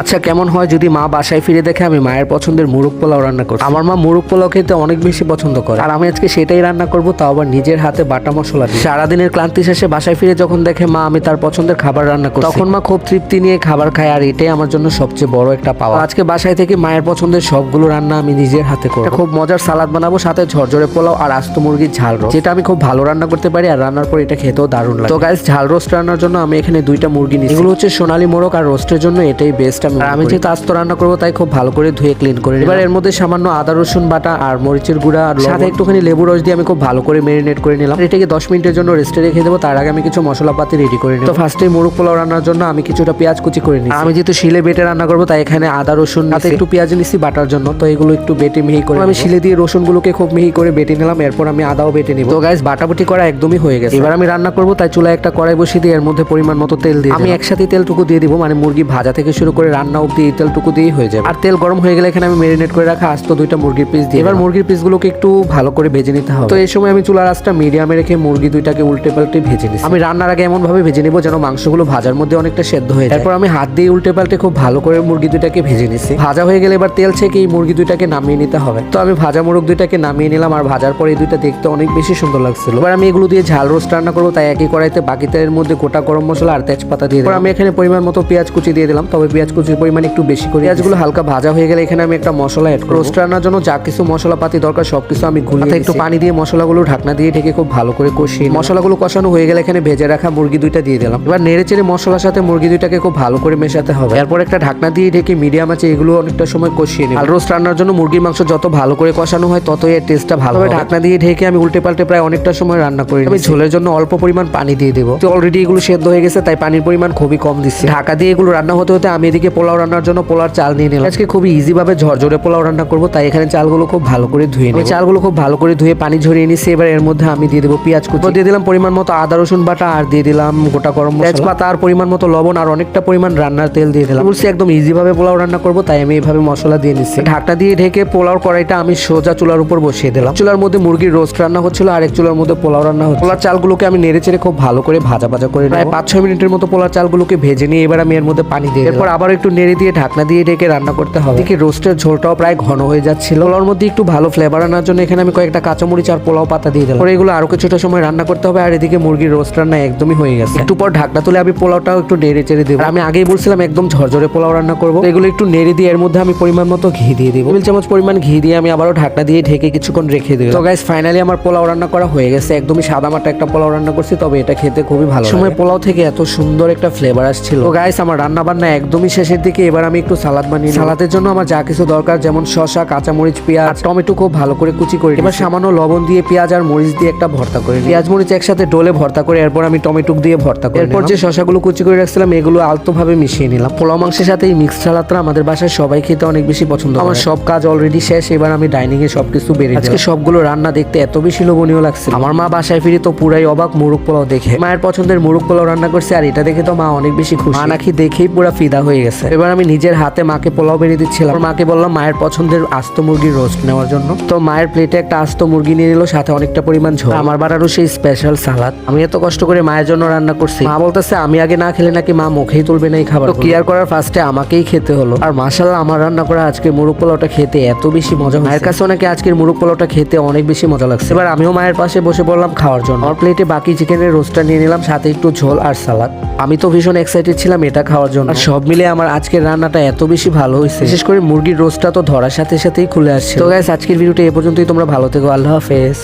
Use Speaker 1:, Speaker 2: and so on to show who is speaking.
Speaker 1: আচ্ছা কেমন হয় যদি মা বাসায় ফিরে দেখে আমি মায়ের পছন্দের মুরগ পোলাও রান্না করি আমার মা মুরগ পোলাও খেতে অনেক বেশি পছন্দ করে। আর আমি আজকে সেটাই রান্না করব, তাও আবার নিজের হাতে বাটা মশলা দিয়ে। সারাদিনের ক্লান্তি শেষে বাসায় ফিরে যখন দেখে মা আমি তার পছন্দের খাবার রান্না করি তখন মা খুব তৃপ্তি নিয়ে খাবার খায়, আর এটাই আমার জন্য সবচেয়ে বড় একটা পাওয়া। আজকে বাসায় থেকে মায়ের পছন্দের সবগুলো রান্না আমি নিজের হাতে করব। খুব মজার সালাদ বানাবো, সাথে ঝরঝরে পোলাও আর আস্ত মুরগির ঝাল রোস্ট যেটা আমি খুব ভালো রান্না করতে পারি, আর রান্নার পর এটা খেতেও দারুণ লাগে। তো গাইস ঝাল রোস্ট রান্নার জন্য আমি এখানে দুইটা মুরগি নিই এগুলো হচ্ছে সোনালি মোরগ আর রোস্টের জন্য এটাই বেস্ট আমি আমি যেহেতু আস্ত রান্না করব তাই খুব ভালো করে ধুয়ে ক্লিন করে। এবার এর মধ্যে সামান্য আদা রসুন বাটা আর মরিচের গুঁড়া আর সাথে একটুখানি লেবু রস দিয়ে আমি খুব ভালো করে মেরিনেট করে নিলাম। এটাকে দশ মিনিটের জন্য রেস্টে রেখে দেবো তার আগে আমি কিছু মশলাপাতি রেডি করে নিই তো ফার্স্টে মোরগ পোলাও রান্নার জন্য আমি কিছুটা পেঁয়াজ কুচি করে নিই আমি যেহেতু শিলে বেটে রান্না করব তাই এখানে আদা রসুন সাথে একটু পেঁয়াজ নিচ্ছি বাটার জন্য তো এগুলো একটু বেটে মিহি করে আমি শিলে দিয়ে রসুনগুলোকে খুব মিহি করে বেটে নিলাম এরপর আমি আদাও বেটে নিব। তো গাইস বাটাবুটি করা একদমই হয়ে গেছে। এবার আমি রান্না করব তাই চুলায় একটা কড়াই বসিয়ে দিয়ে এর মধ্যে পরিমাণ মতো তেল দিয়ে আমি একসাথে তেলটুকু দিয়ে দিব মানে মুরগি ভাজা থেকে শুরু করে রান্না অব্দি এই তেলটুকু দিয়েই হয়ে যাবে। আর তেল গরম হয়ে গেলে এখানে আমি মেরিনেট করে রাখা আস্ত দুইটা মুরগির পিস দিয়ে এবার মুরগির পিসগুলোকে একটু ভালো করে ভেজে নিতে হবে। তো এই সময় আমি চুলার আঁচটা মিডিয়ামে রেখে মুরগি দুইটাকে উল্টে পাল্টে ভেজে নিই আমি রান্নার আগে এমন ভাবে ভেজে নিব যেন মাংসগুলো ভাজার মধ্যে অনেকটা সেদ্ধ হয়ে যায়। তারপর আমি হাত দিয়ে উল্টে পাল্টে খুব ভালো করে মুরগি দুইটাকে ভেজে নিছি ভাজা হয়ে গেলে এবার তেল ছেঁকে এই মুরগি দুইটাকে নামিয়ে নিতে হবে। তো আমি ভাজা মুরগ দুইটাকে নামিয়ে নিলাম আর ভাজার পরে এই দুইটা দেখতে অনেক বেশি সুন্দর লাগছিল। এবার আমি এগুলো দিয়ে ঝাল রোস্ট রান্না করব তাই একই কড়াইতে বাকি তেলের মধ্যে গোটা গরম মশলা আর তেজপাতা দিয়ে দিলাম। আমি এখানে পরিমাণ মতো পেঁয়াজ কুচি দিয়ে দিলাম। তবে পেঁয়াজ কুচির পরিমাণ একটু বেশি করে পেঁয়াজগুলো হালকা ভাজা হয়ে গেলে এখানে আমি একটা মশলা অ্যাড করব। রোস্ট রান্নার জন্য যা কিছু মশলাপাতি দরকার সবকিছু আমি গুলিয়ে একটু পানি দিয়ে মশলাগুলো ঢাকনা দিয়ে ঢেকে খুব ভালো করে কষিয়ে মশলাগুলো কষানো হয়ে গেলে এখানে ভেজে রাখা মুরগি দুইটা দিয়ে দিলাম। এবার নেড়ে চেড়ে মশলার সাথে মুরগি দুইটাকে খুব ভালো করে মেশাতে হবে। এরপর একটা ঢাকনা দিয়ে ঢেকে মিডিয়াম আছে এগুলো অনেকটা সময় কষিয়ে নিই আর রোস্ট রান্নার জন্য মুরগির মাংস যত ভালো করে কষানো হয় তত এর টেস্টটা ভালো হবে। ঢাকনা দিয়ে ঢেকে আমি উল্টে পাল্টে প্রায় অনেকটা সময় রান্না করি আমি ঝোলের জন্য অল্প পরিমাণ পানি দিয়ে দেবো। অলরেডি এগুলো সেদ্ধ হয়ে গেছে তাই পানির পরিমাণ খুবই কম দিচ্ছি। ঢাকা দিয়ে এগুলো রান্না হতে হতে আমি এদিকে পোলাও রান্নার জন্য পোলার চাল নিয়ে নিলাম। আজকে খুবই ইজি ভাবে ঝরঝরে পোলাও রান্না করব তাই এখানে চালগুলো খুব ভালো করে ধুয়ে নিই চালগুলো খুব ভালো করে ধুয়ে পানি ঝরিয়ে নিচ্ছি এবার এর মধ্যে আমি দিয়ে দেবো পেঁয়াজ কুচি। দিয়ে দিলাম পরিমাণ মতো আদা রসুন বাটা আর দিয়ে দিলাম গোটা গরম তেজপাতা আর পরিমাণ মতো লবণ আর অনেকটা পরিমাণ রান্নার তেল দিয়ে দিলাম। বলছি একদম ইজি ভাবে পোলাও রান্না করব তাই আমি এইভাবে মশলা দিয়ে নিচ্ছি ঢাকনা দিয়ে ঢেকে পোলাও কড়াইটা আমি সোজা চুলার উপর বসিয়ে দিলাম। চুলার মধ্যে মুরগির রোস্ট রান্না হচ্ছিল আর এক চুলার মধ্যে পোলাও রান্না হচ্ছিল। পোলার চালগুলোকে আমি নেড়ে চেড়ে খুব ভালো করে ভাজা ভাজা করে প্রায় পাঁচ ছয় মিনিটের মতো পোলার চালগুলোকে ভেজে নিয়ে এবার আমি এর মধ্যে পানি দিয়ে এরপর আবার একটু নেড়ে দিয়ে ঢাকনা দিয়ে ঢেকে রান্না করতে হবে। এদিকে রোস্টের ঝোলটাও প্রায় ঘন হয়ে যাচ্ছিল। পোলাওর মধ্যে একটু ভালো ফ্লেভার আনার জন্য এখানে আমি কয়েকটা কাঁচামরিচ আর পোলাও পাতা দিয়ে দিলাম। পরে এগুলো আরও কিছুটা সময় রান্না করতে হবে আর এদিকে মুরগির রোস্ট রান্না একদমই হয়ে গেছে। একটু পর ঢাকনা তুলে আমি পোলাওটাও একটু নেড়ে চেড়ে দেবো। আমি আগেই বলছিলাম একদম ঝরঝরে পোলাও রান্না করব। এগুলো একটু নেড়ে দিয়ে এর মধ্যে আমি পরিমাণ মতো ঘি দিয়ে দিব। টেবিল চামচ পরিমাণ ঘি দিয়ে আমি আবারও ঢাকনা দিয়ে ঢেকে কিছুক্ষণ রেখে দিই তো গাইস ফাইনালি আমার পোলাও রান্না করা হয়ে গেছে। একদমই সাদা মাটা একটা পোলাও রান্না করছি তবে এটা খেতে খুবই ভালো সময় পোলাও থেকে এত সুন্দর একটা ফ্লেভার আসছিল। তো গাইস আমার রান্না বান্না একদমই শেষের দিকে এবার আমি একটু সালাদ বানিয়ে সালাদের জন্য আমার যা কিছু দরকার যেমন শসা কাঁচামরিচ পেঁয়াজ। টমেটো খুব ভালো করে কুচি করে এবার সামান্য লবণ দিয়ে পেঁয়াজ আর মরিচ দিয়ে একটা ভর্তা করে পেঁয়াজ মরিচ একসাথে ডোলে ভর্তা করে এরপর আমি টমেটো দিয়ে ভর্তা করে এরপর যে শসাগুলো কুচি করে রাখছিলাম এগুলো আলতো ভাবে মিশিয়ে নিলাম। পোলাও মাংসের সাথে এই মিক্স সালাদটা আমাদের বাসায় সবাই খেতে অনেক বেশি পছন্দ আমার সব কাজ অলরেডি শেষ এবার আমি ডাইনিং এ সবকিছু বেড়ে আজকে সবগুলো রান্না দেখতে এত বেশি লোভনীয় লাগছে। আমার মা বাসায় ফিরে তো পুরাই অবাক মুরগ পোলাও দেখে। মায়ের পছন্দের মুরগ পোলাও রান্না করছে আর এটা দেখে তো মা অনেক বেশি খুশি। মা নাকি দেখেই পুরা ফিদা হয়ে গেছে। এবার আমি নিজের হাতে মাকে পোলাও বেড়ে দিচ্ছিলাম। মাকে বললাম মায়ের পছন্দের আস্ত মুরগির রোস্ট নেওয়ার জন্য। তো মায়ের প্লেটে একটা আস্ত মুরগি নিয়ে নিল সাথে অনেকটা পরিমাণ ঝোল। আমার বাড়ারও সেই স্পেশাল সালাদ আমি এত কষ্ট করে মায়ের জন্য রান্না করছি। মা বলতেছে আমি আগে না খেলে নাকি মা মুখেই তুলবে না এই খাবার তো কেয়ার করার ফার্স্টে আমাকেই খেতে হলো। আর মাসাল্লাহ আমার রান্না করা আজকে মুরগ পোলাওটা খেতে এত বেশি মজা মায়ের কাছে নাকি আজকের মুরগ পোলাওটা খেতে অনেক বেশি মজা লাগছে। এবার আমিও মায়ের পাশে বসে পড়লাম খাওয়ার জন্য। আমার প্লেটে বাকি চিকেনের রোস্টটা নিয়ে নিলাম সাথে একটু ঝোল আর সালাদ। আমি তো ভীষণ এক্সাইটেড ছিলাম এটা খাওয়ার জন্য। আর সব মিলে আমার আজকের রান্নাটা এত বেশি ভালো হয়েছে। বিশেষ করে মুরগির রোজটা তো ধরার সাথে সাথেই খুলে আসছে। তো গাইস আজকের ভিডিওটা এ পর্যন্তই। তোমরা ভালো থেকো। আল্লাহ হাফেজ।